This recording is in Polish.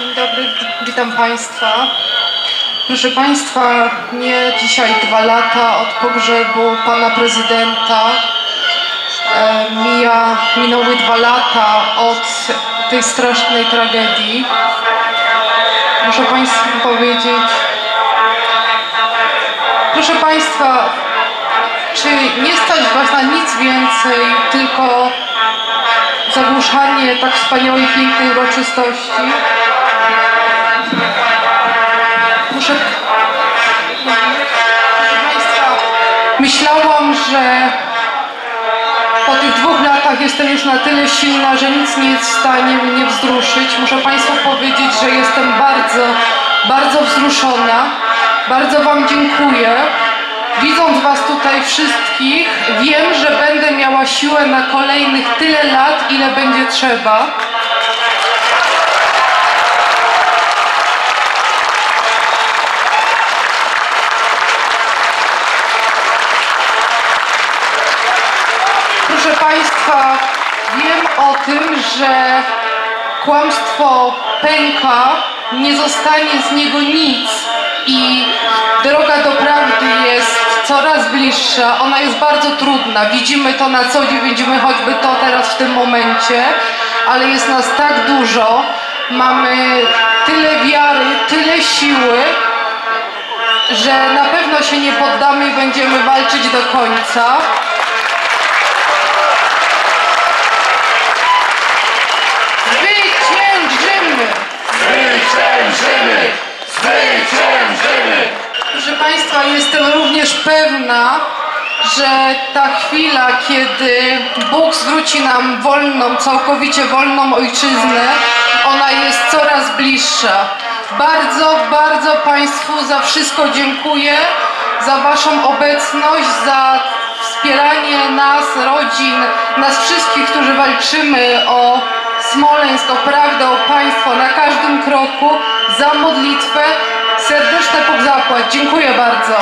Dzień dobry, witam Państwa. Proszę Państwa, nie dzisiaj dwa lata od pogrzebu Pana Prezydenta. E, mija, minęły dwa lata od tej strasznej tragedii. Muszę Państwu powiedzieć, proszę Państwa, czy nie stać Was na nic więcej, tylko zagłuszanie tak wspaniałej, pięknej uroczystości? Myślałam, że po tych dwóch latach jestem już na tyle silna, że nic nie jest w stanie mnie wzruszyć. Muszę Państwu powiedzieć, że jestem bardzo, bardzo wzruszona. Bardzo Wam dziękuję. Widząc Was tutaj wszystkich, wiem, że będę miała siłę na kolejnych tyle lat, ile będzie trzeba. Proszę Państwa, wiem o tym, że kłamstwo pęka, nie zostanie z niego nic i droga do prawdy jest coraz bliższa. Ona jest bardzo trudna. Widzimy to na co dzień, widzimy choćby to teraz w tym momencie, ale jest nas tak dużo. Mamy tyle wiary, tyle siły, że na pewno się nie poddamy i będziemy walczyć do końca. Zwyciężymy! Zwyciężymy! Zwyciężymy! Proszę Państwa, jestem również pewna, że ta chwila, kiedy Bóg zwróci nam wolną, całkowicie wolną ojczyznę, ona jest coraz bliższa. Bardzo, bardzo Państwu za wszystko dziękuję, za Waszą obecność, za wspieranie nas, rodzin, nas wszystkich, którzy walczymy o Smoleńsk, o prawdę, o państwo na każdym kroku, za modlitwę. Serdeczny Bóg zapłać. Dziękuję bardzo.